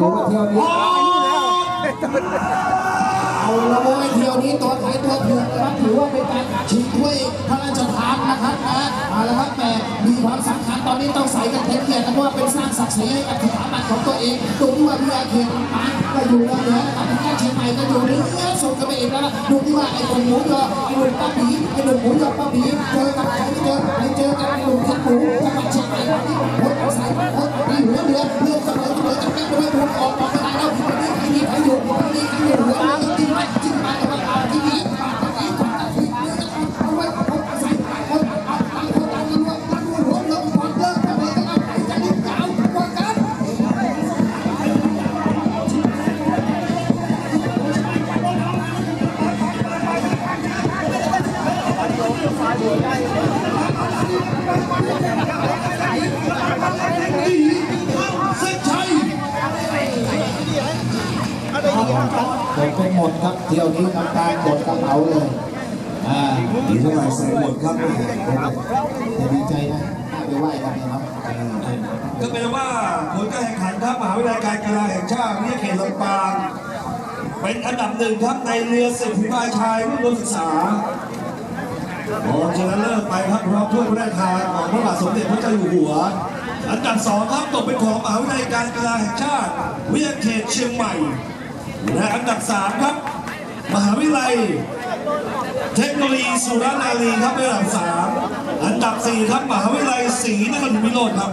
ดูว่าเที่ยวนี้เอาละเว้ยเที่ยวนี้ตัวขายตัวเถื่อนะครับถือว่าเป็นการชิงถ้วยพระราชทานนะครับนะเอาละครับแต่มีความสำคัญตอนนี้ต้องใส่กันเต็มเกียรตินเพราะว่าเป็นสร้างศักดิ์ศรีให้กับสถาบันของตัวเองดูที่ว่าพี่อาเขตลำปางก็อยู่เหนือนะครับทางด้าเชียงใหม่ก็อยู่เหนือส่งกันไปอีกแล้วดูที่ว่าไอ้คนหมูยอไอ้หนุ่มป้าผีไอ้หนุ่มหมูยอป้าผีเจอกับใครไม่เจอไปเจอกับไอ้หนุ่มทัดหมูจังหวัดเชียงใหม่วันนี้โคตรใส่โคตรดีเหนือเหนือเรื่องเสมอเสมอกันแค่ไม่ถูกออกม่ได้แล้ววันนี้ใครมีใครอยู่วันนี้ใครอยู่เหนือเหนือจริงไหมจริงไหมเอาเอาที่นี้เอาที่นี้เอาที่นี่ไมต้องเอาไป ไปหมดครับเที่ยวนี้น้ำตาหมดกระเป๋าเลยอ่าดีเท่าไหร่ใส่หมดครับแต่ดีใจนะได้ไปไหว้กันนี่ยเนาะก็เป็นว่าผลการแข่งขันครับมหาวิทยาลัยการกีฬาแห่งชาติวิทยาเขตลำปางเป็นอันดับหนึ่งครับในเรือสิบฝีพายชายรุ่นรวมศึกษาโอ้ชนะเลิศไปครับพร้อมถ้วยพระราชทานของพระบาทสมเด็จพระเจ้าอยู่หัวอันดับสองครับตกเป็นของมหาวิทยาลัยการกีฬาแห่งชาติวิทยาเขตเชียงใหม่ และอันดับสามครับ มหาวิทยาลัย เทคโนโลยีสุรานารีครับอันดับสามอันดับสี่ครับ มหาวิทยาลัยศรีนครินทรวิโรธครับ